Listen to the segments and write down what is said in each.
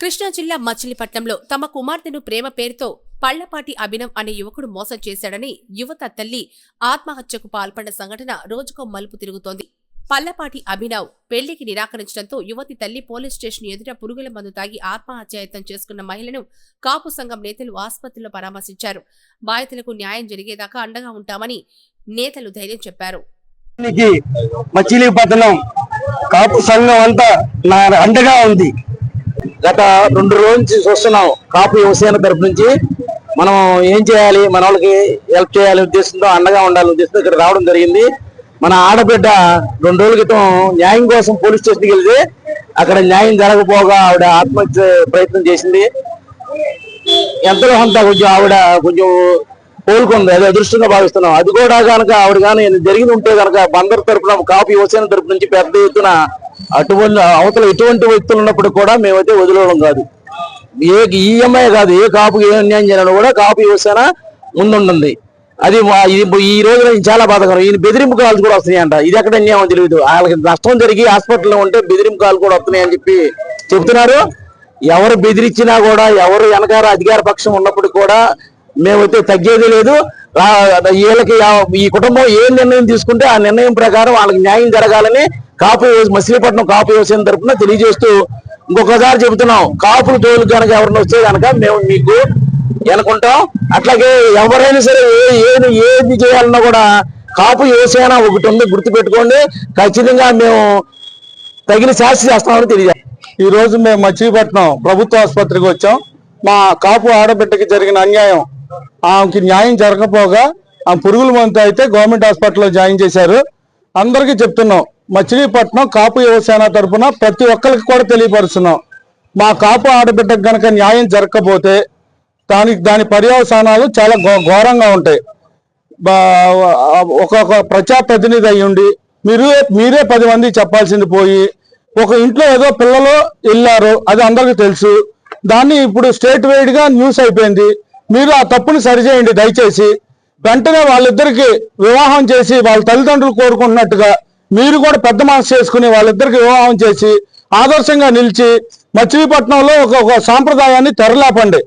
కృష్ణా జిల్లా మచిలీపట్నంలో తమ కుమార్తెను ప్రేమ పేరుతో పళ్ళపాటి అభినవ్ అనే యువకుడు మోసం చేశాడని యువత తల్లి ఆత్మహత్యకు పాల్పడిన సంఘటన రోజుకో మలుపు తిరుగుతోంది. పల్లపాటి అభినవ్ పెళ్ళికి నిరాకరించడంతో యువతి తల్లి పోలీస్ స్టేషన్ ఎదుట పురుగుల మందు తాగి ఆత్మహత్యాయత్నం చేసుకున్న మహిళను కాపు సంఘం నేతలు ఆసుపత్రిలో పరామర్శించారు. బాధితులకు న్యాయం జరిగేదాకా అండగా ఉంటామని నేతలు ధైర్యం చెప్పారు. మచిలీపట్నం కాపు సంఘం అంతా నా అండగా ఉంది. గత రెండు రోజుల నుంచి చూస్తున్నాం. కాపు యువసేన తరపు నుంచి మనం ఏం చేయాలి? మన వాళ్ళకి హెల్ప్ చేయాలి ఉద్దేశంతో అండగా ఉండాలి ఉద్దేశంతో ఇక్కడ రావడం జరిగింది. మన ఆడబిడ్డ రెండు రోజుల క్రితం న్యాయం కోసం పోలీస్ స్టేషన్కి వెళ్తే అక్కడ న్యాయం జరగపోగా ఆవిడ ఆత్మహత్య ప్రయత్నం చేసింది. ఎంతలో అంతా కొంచెం ఆవిడ కొంచెం కోలుకుంది. అది అదృష్టంగా భావిస్తున్నాం. అది కూడా కనుక ఆవిడ కానీ జరిగింది ఉంటే కనుక బందర్ తరపున కాపు యువసేన తరపు నుంచి పెద్ద ఎత్తున అటువంటి అవతల ఎటువంటి వ్యక్తులు ఉన్నప్పుడు కూడా మేమైతే వదిలేవడం కాదు. ఏ ఈఎంఐ కాదు ఏ కాపు ఏ అన్యాయం చేయాలని కూడా కాపు యువసేన ముందుంటుంది. అది మా- ఇది ఈ రోజు నేను చాలా బాధకరం. ఈయన బెదిరింపు కాల్స్ కూడా వస్తున్నాయంట ఇది ఎక్కడ అన్యాయం తెలియదు. వాళ్ళకి నష్టం జరిగి హాస్పిటల్లో ఉంటే బెదిరింపు కాల్ కూడా వస్తున్నాయి అని చెప్పి చెప్తున్నారు. ఎవరు బెదిరించినా కూడా ఎవరు వెనకాల అధికార పక్షం ఉన్నప్పుడు కూడా మేమైతే తగ్గేది లేదు. వీళ్ళకి ఈ కుటుంబం ఏ నిర్ణయం తీసుకుంటే ఆ నిర్ణయం ప్రకారం వాళ్ళకి న్యాయం జరగాలని కాపు మచిలీపట్నం కాపు యువసేన తరఫున తెలియజేస్తూ ఇంకొకసారి చెబుతున్నాం. కాపులు తోలు కనుక ఎవరిని వస్తే కనుక మేము మీకు ఎనుకుంటాం అట్లాగే ఎవరైనా సరే ఏది ఏది చేయాలన్నా కూడా కాపు యువసేన ఒకటి ఉంది గుర్తుపెట్టుకోండి. ఖచ్చితంగా మేము తగిన శాస్త్ర చేస్తామని తెలియజేస్తాం. ఈ రోజు మేము మచిలీపట్నం ప్రభుత్వ ఆసుపత్రికి వచ్చాం. మా కాపు ఆడబిడ్డకి జరిగిన అన్యాయం ఆమెకి న్యాయం జరగకపోగా ఆ పురుగుల మందు అయితే గవర్నమెంట్ హాస్పిటల్లో జాయిన్ చేశారు. అందరికీ చెప్తున్నాం. మచిలీపట్నం కాపు యువసేన తరపున ప్రతి ఒక్కరికి కూడా తెలియపరుస్తున్నాం. మా కాపు ఆడబిడ్డకు గనక న్యాయం జరగకపోతే దానికి దాని పర్యవసానాలు చాలా ఘోరంగా ఉంటాయి. బా- ప్రజాప్రతినిధి అయ్యుండి మీరు మీరే పది మంది చెప్పాల్సింది పోయి ఒక ఇంట్లో ఏదో పిల్లలు వెళ్ళారు అది అందరికీ తెలుసు. దాన్ని ఇప్పుడు స్టేట్ వైడ్గా న్యూస్ అయిపోయింది. మీరు ఆ తప్పుని సరిచేయండి దయచేసి. వెంటనే వాళ్ళిద్దరికి వివాహం చేసి వాళ్ళ తల్లిదండ్రులు కోరుకుంటున్నట్టుగా మీరు కూడా పెద్ద మనసు చేసుకుని వాళ్ళిద్దరికి వివాహం చేసి ఆదర్శంగా నిలిచి మచిలీపట్నంలో ఒక ఒక సాంప్రదాయాన్ని తెరలేపండి.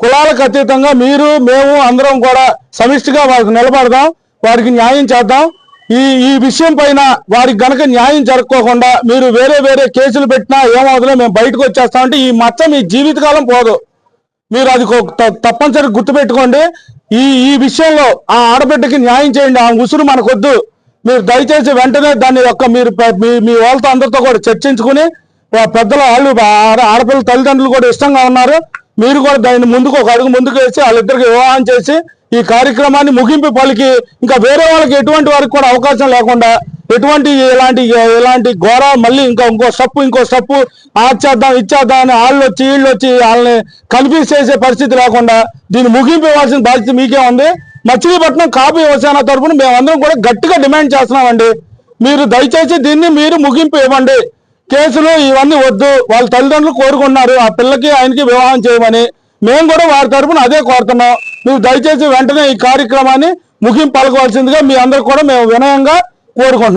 కులాలకు అతీతంగా మీరు మేము అందరం కూడా సమిష్టిగా వారికి నిలబడదాం వారికి న్యాయం చేద్దాం. ఈ ఈ విషయం పైన వారికి గనక న్యాయం జరుపుకోకుండా మీరు వేరే వేరే కేసులు పెట్టినా ఏమవుతుందో మేము బయటకు వచ్చేస్తామంటే ఈ మచ్చ మీ జీవితకాలం పోదు. మీరు అది తప్పనిసరి త- తప్పనిసరిగా గుర్తుపెట్టుకోండి. ఈ ఈ విషయంలో ఆ ఆడబిడ్డకి న్యాయం చేయండి. ఆ ఉసురు మనకొద్దు. మీరు దయచేసి వెంటనే దాన్ని యొక్క మీరు మీ మీ వాళ్ళతో అందరితో కూడా చర్చించుకుని పెద్దల వాళ్ళు ఆడ- తల్లిదండ్రులు కూడా ఇష్టంగా ఉన్నారు. మీరు కూడా దాన్ని ముందుకు ఒక అడుగు ముందుకు వేసి వాళ్ళిద్దరికి వివాహం చేసి ఈ కార్యక్రమాన్ని ముగింపు పలికి ఇంకా వేరే వాళ్ళకి ఎటువంటి వారికి కూడా అవకాశం లేకుండా ఎటువంటి ఇలాంటి ఇలాంటి ఘోర మళ్ళీ ఇంకా ఇంకో స్టప్పు ఇంకో స్టప్పు ఆచేద్దాం ఇచ్చేద్దాం అని వాళ్ళు వచ్చి వీళ్ళు వచ్చి వాళ్ళని కన్ఫ్యూజ్ చేసే పరిస్థితి లేకుండా దీన్ని ముగింపు ఇవ్వాల్సిన బాధ్యత మీకే ఉంది. మచిలీపట్నం కాపు యువసేన తరపున మేమందరం కూడా గట్టిగా డిమాండ్ చేస్తున్నామండి. మీరు దయచేసి దీన్ని మీరు ముగింపు ఇవ్వండి. కేసులు ఇవన్నీ వద్దు. వాళ్ళ తల్లిదండ్రులు కోరుకున్నారు ఆ పిల్లకి ఆయనకి వివాహం చేయమని. మేము కూడా వారి తరఫున అదే కోరుతున్నాం. మీరు దయచేసి వెంటనే ఈ కార్యక్రమాన్ని ముగింపు పలకవలసిందిగా మీ అందరికి కూడా మేము వినయంగా కోరుకుంటున్నాం.